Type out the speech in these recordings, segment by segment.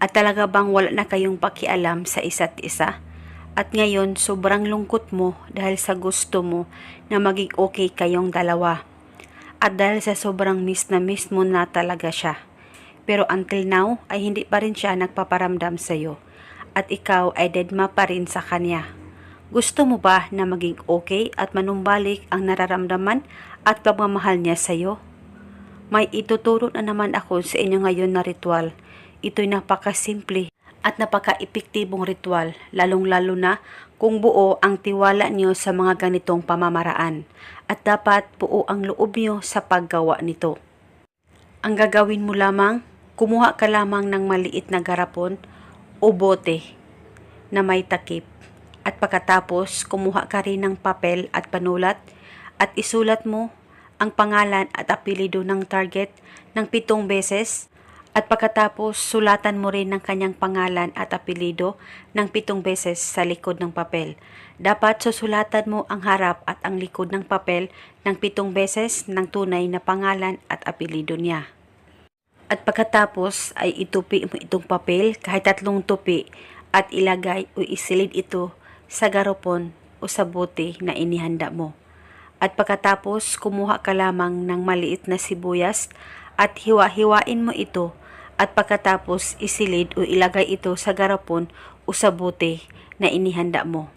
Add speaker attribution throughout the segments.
Speaker 1: At talaga bang wala na kayong pakialam sa isa't isa? At ngayon, sobrang lungkot mo dahil sa gusto mo na maging okay kayong dalawa. At dahil sa sobrang miss na miss mo na talaga siya. Pero until now, ay hindi pa rin siya nagpaparamdam sa'yo. At ikaw ay deadma pa rin sa kanya. Gusto mo ba na maging okay at manumbalik ang nararamdaman at pagmamahal niya sa'yo? May ituturo na naman ako sa inyo ngayon na ritual. Ito'y napakasimple at napaka-epektibong ritual, lalong-lalo na kung buo ang tiwala niyo sa mga ganitong pamamaraan at dapat buo ang loob niyo sa paggawa nito. Ang gagawin mo lamang, kumuha ka lamang ng maliit na garapon o bote na may takip at pagkatapos kumuha ka rin ng papel at panulat at isulat mo ang pangalan at apelido ng target ng pitong beses at pagkatapos sulatan mo rin ng kanyang pangalan at apelido ng pitong beses sa likod ng papel. Dapat susulatan mo ang harap at ang likod ng papel ng pitong beses ng tunay na pangalan at apelido niya. At pagkatapos ay itupi mo itong papel kahit tatlong tupi at ilagay o isilid ito sa garopon o sa bote na inihanda mo. At pagkatapos kumuha ka lamang ng maliit na sibuyas at hiwa-hiwain mo ito at pagkatapos isilid o ilagay ito sa garapon o sa bote na inihanda mo.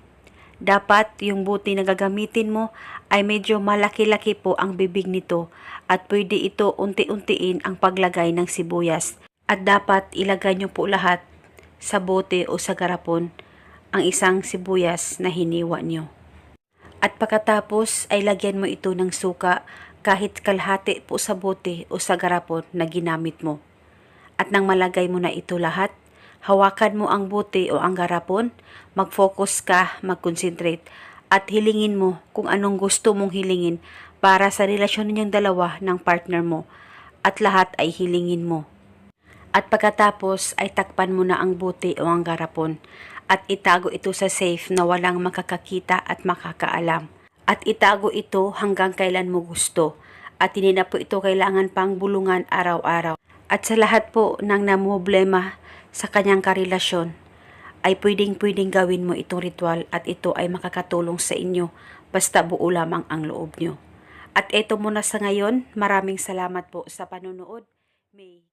Speaker 1: Dapat yung buti na gagamitin mo ay medyo malaki-laki po ang bibig nito at pwede ito unti-untiin ang paglagay ng sibuyas. At dapat ilagay nyo po lahat sa bote o sa garapon ang isang sibuyas na hiniwa nyo. At pagkatapos ay lagyan mo ito ng suka kahit kalahati po sa bote o sa garapon na ginamit mo. At nang malagay mo na ito lahat, hawakan mo ang bote o ang garapon, mag-focus ka, mag-concentrate, at hilingin mo kung anong gusto mong hilingin para sa relasyon ninyong dalawa ng partner mo, at lahat ay hilingin mo. At pagkatapos ay takpan mo na ang bote o ang garapon at itago ito sa safe na walang makakakita at makakaalam. At itago ito hanggang kailan mo gusto at hindi na po ito kailangan pang bulungan araw-araw. At sa lahat po ng namoblema sa kanyang karelasyon, ay pwedeng-pwedeng gawin mo itong ritual at ito ay makakatulong sa inyo basta buo lamang ang loob nyo. At ito muna sa ngayon, maraming salamat po sa panonood. May